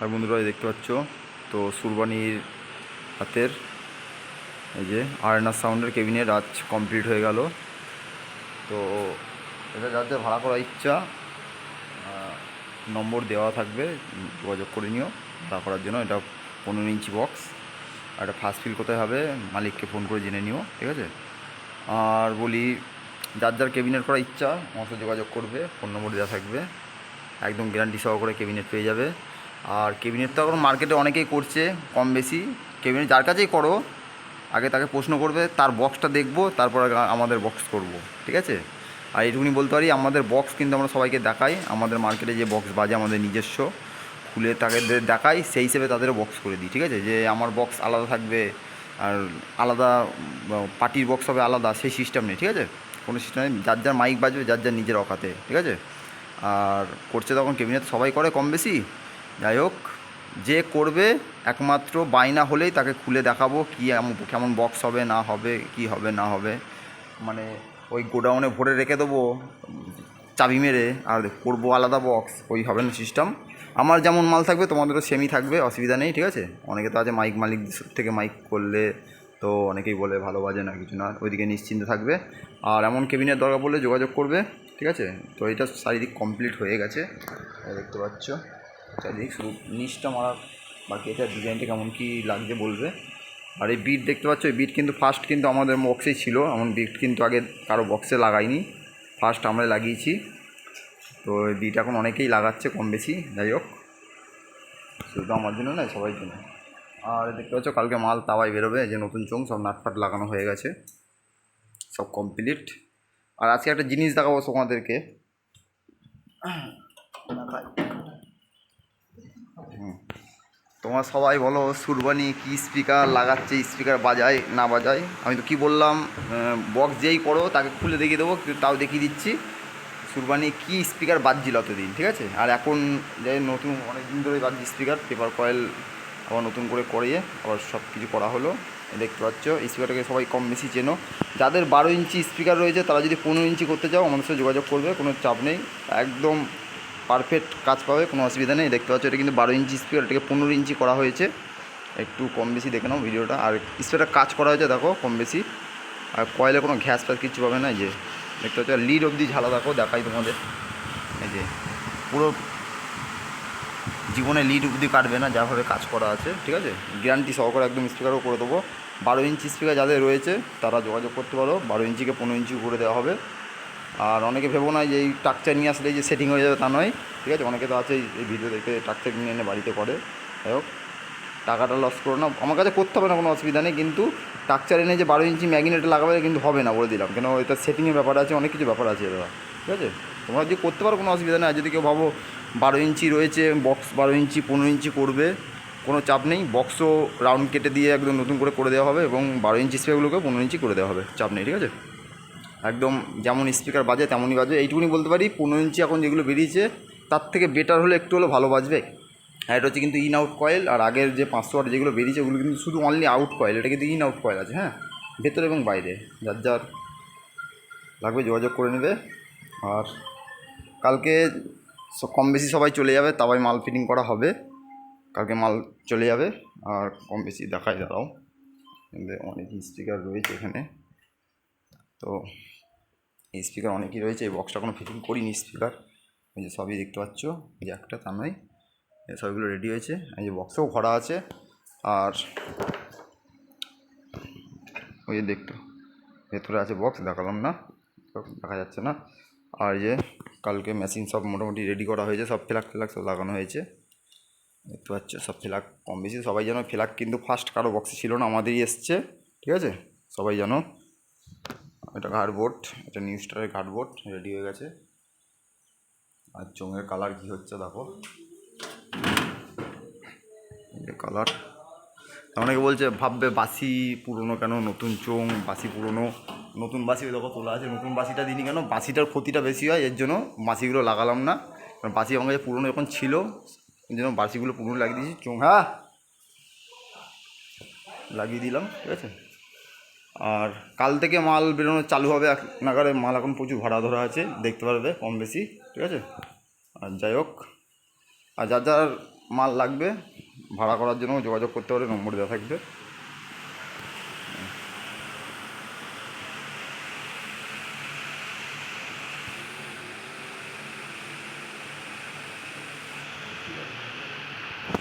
আর বন্ধুরা দেখতে পাচ্ছ? তো সুরবানির হাতের এই যে আয়না সাউন্ডের কেবিনের আজ কমপ্লিট হয়ে গেল। তো এটা যাদের ভাড়া করার ইচ্ছা নম্বর দেওয়া থাকবে, যোগাযোগ করে নিও। ভাড়া করার জন্য এটা পনেরো ইঞ্চি বক্স। আর এটা ফার্স্ট ফিল কোথায় হবে, মালিককে ফোন করে জেনে নিও, ঠিক আছে? আর বলি, যার যার ক্যাবিনেট করার ইচ্ছা, আমার যোগাযোগ করবে ফোন নম্বর দেওয়া থাকবে। একদম গ্যারান্টি সহকারে কেবিনেট পেয়ে যাবে। আর কেবিনেট তো এখন মার্কেটে অনেকেই করছে, কম বেশি। ক্যাবিনেট যার কাছেই করো, আগে তাকে প্রশ্ন করবে, তার বক্সটা দেখব, তারপর আমাদের বক্স করব, ঠিক আছে? আর এইটুকুনি বলতে পারি, আমাদের বক্স কিন্তু আমরা সবাইকে দেখাই, আমাদের মার্কেটে যে বক্স বাজে আমাদের নিজস্ব, খুলে তাকে দেখাই, সেই হিসেবে তাদের বক্স করে দিই, ঠিক আছে? যে আমার বক্স আলাদা থাকবে, আর আলাদা পার্টির বক্স হবে আলাদা, সেই সিস্টেম নেই, ঠিক আছে? কোনো সিস্টেম নেই, যার যার মাইক বাজবে, যার যার নিজের অকাতে, ঠিক আছে? আর করছে তখন কেবিনেট সবাই করে কম বেশি যাই হোক, যে করবে, একমাত্র বায়না হলেই তাকে খুলে দেখাবো কী কেমন বক্স হবে, না হবে, কি হবে, না হবে। মানে ওই গোডাউনে ভরে রেখে দেবো, চাবি মেরে, আর করব আলাদা বক্স ওই হবে না সিস্টেম আমার যেমন মাল থাকবে, তোমাদেরও সেমই থাকবে, অসুবিধা নেই, ঠিক আছে? অনেকে তো আছে মাইক মালিক থেকে মাইক করলে তো অনেকেই বলে ভালো বাজে না, কিছু না, ওইদিকে নিশ্চিন্তে থাকবে। আর এমন কেবিনের দরকার পড়লে যোগাযোগ করবে, ঠিক আছে? তো এটা চারিদিক কমপ্লিট হয়ে গেছে দেখতে পাচ্ছ। চারিদিক শুধু নিচটা মারা বাকি এটা ডিজাইনটা কেমন কি লাগছে বলবে? আর এই বিট দেখতে পাচ্ছ, এই বিট কিন্তু ফার্স্ট কিন্তু আমাদের বক্সেই ছিল, এমন বিট কিন্তু আগে কারও বক্সে লাগাইনি। ফার্স্ট আমরা লাগিয়েছি। তো এই বিট এখন অনেকেই লাগাচ্ছে কম বেশি, যাই হোক। শুধু আমার জন্য নয়, সবাই জন্য। আর দেখতে পাচ্ছ, কালকে মাল তাওয়াই বেরোবে যে নতুন চোং সব নাটফাট লাগানো হয়ে গেছে। সব কমপ্লিট আর আজকে একটা জিনিস দেখাবো তোমাদেরকে। হুম। তোমরা সবাই বলো সুরবানি কি স্পিকার লাগাচ্ছে স্পিকার বাজায়, না বাজায়? আমি তো কি বললাম বক্স যেই করো, তাকে খুলে দেখিয়ে দেবো তাও দেখিয়ে দিচ্ছি। সুরবানি কি স্পিকার বাজছিল অতদিন ঠিক আছে? আর এখন যে নতুন অনেক দিন ধরে বাজছে স্পিকার পেপার কয়েল আবার নতুন করে করিয়ে আবার সব কিছু করা হলো দেখতে পাচ্ছ স্পিকারটাকে সবাই কম বেশি চেনো। যাদের বারো ইঞ্চি স্পিকার রয়েছে, তারা যদি পনেরো ইঞ্চি করতে চাও, আমাদের সাথে যোগাযোগ করবে, কোনো চাপ নেই। একদম পারফেক্ট কাজ পাবে, কোনো অসুবিধা নেই, দেখতে পাচ্ছ এটা কিন্তু বারো ইঞ্চি স্পিকার এটাকে পনেরো ইঞ্চি করা হয়েছে। একটু কম বেশি দেখে নাও ভিডিওটা। আর স্পিকারটা কাজ করা হয়েছে, দেখো, কম বেশি। আর কয়েলে কোনো ঘ্যাস ফ্যাস কিছু পাবে না যে, দেখতে পাচ্ছ লিড অবধি ঝালা, দেখো, দেখাই তোমাদের। এই যে, পুরো জীবনে লিড অবধি কাটবে না যাভাবে কাজ করা আছে, ঠিক আছে? গ্যারান্টি সহকারে একদম স্পিকারও করে দেবো। বারো ইঞ্চি স্পিকার যাদের রয়েছে, তারা যোগাযোগ করতে পারো। বারো ইঞ্চিকে পনেরো ইঞ্চি করে দেওয়া হবে। আর অনেকে ভেবো না যে এই টাকচার নিয়ে আসলে যে সেটিং হয়ে যাবে তা নয়। ঠিক আছে? অনেকে তো আছে এই ভিডিও দেখে টাকচার নিয়ে এনে বাড়িতে করে। যাই হোক, টাকাটা লস করো না। আমার কাছে করতে হবে না, কোনো অসুবিধা নেই। কিন্তু টাকচার এনে যে বারো ইঞ্চি ম্যাগনেট লাগাবে কিন্তু হবে না বলে দিলাম। কেন এটা সেটিংয়ের ব্যাপার আছে, অনেক কিছু ব্যাপার আছে এবার ঠিক আছে? তোমরা যদি করতে পারো, কোনো অসুবিধা নেই। আর যদি কেউ ভাবো বারো ইঞ্চি রয়েছে বক্স বারো ইঞ্চি, পনেরো ইঞ্চি করবে, কোনো চাপ নেই। বক্সও রাউন্ড কেটে দিয়ে একদম নতুন করে করে দেওয়া হবে এবং বারো ইঞ্চি স্পেগুলোকে পনেরো ইঞ্চি করে দেওয়া হবে। চাপ নেই, ঠিক আছে? একদম যেমন স্পিকার বাজে, তেমনই বাজবে। এইটুকুনি বলতে পারি, পনেরো ইঞ্চি এখন যেগুলো বেরিয়েছে, তার থেকে বেটার হলে একটু হলে ভালো বাজবে। আর এটা হচ্ছে কিন্তু ইন আউট কয়েল আর আগের যে পাঁচশো ওয়াট যেগুলো বেরিয়েছে, ওগুলো কিন্তু শুধু অনলি আউট কয়েল এটা কিন্তু ইন আউট কয়েল আছে হ্যাঁ? ভেতরে এবং বাইরে, যার যার লাগবে যোগাযোগ করে নেবে। আর কালকে কম বেশি সবাই চলে যাবে তাই মাল ফিটিং করা হবে। কালকে মাল চলে যাবে, আর কম বেশি দেখাই দাঁড়াও। অনেক স্পিকার রয়েছে এখানে। তো এই স্পিকার অনেকই রয়েছে, এই বক্সটা কোনো ফিটিং করিনি স্পিকার এই যে সবই দেখতে পাচ্ছ একটা, তা নয়। সবগুলো রেডি হয়েছে। এই যে বক্সেও ভরা আছে। আর ওই যে দেখতো, ভেতরে আছে বক্স দেখালাম না। দেখা যাচ্ছে না। আর যে কালকে মেশিন সব মোটামুটি রেডি করা হয়েছে, সব ফ্ল্যাগ ফ্ল্যাগ সব লাগানো হয়েছে। দেখতে পাচ্ছ, সব ফ্ল্যাগ কম বেশি, সবাই যেন ফ্ল্যাগ কিন্তু ফার্স্ট কারও বক্সে ছিল না, আমাদেরই এসছে, ঠিক আছে? সবাই জানো এটা ঘাটবোর্ড এটা নিউ স্টারের ঘাটবোর্ড রেডি হয়ে গেছে। আর চোঙের কালার কী হচ্ছে দেখো। কালার অনেকে বলছে, ভাববে বাসি পুরনো কেন? নতুন চোং বাসি পুরনো। নতুন বাসি দেখো তোলা আছে। নতুন বাসিটা দিনই কেন? বাসিটার ক্ষতিটা বেশি হয়, এর জন্য বাসিগুলো লাগালাম না। কারণ বাসি আমার কাছে পুরনো যখন ছিল এই জন্য বাসিগুলো পুরনো লাগিয়ে দিয়েছি। চোং হ্যাঁ লাগিয়ে দিলাম, ঠিক আছে? আর কাল থেকে মাল বেরোনো চালু হবে এক নাগারে মাল এখন প্রচুর ভাড়া ধরা আছে, দেখতে পারবে কম বেশি, ঠিক আছে? আর যাই হোক, আর যার যার মাল লাগবে, ভাড়া করার জন্য যোগাযোগ করতে পারে নম্বর দেওয়া থাকবে।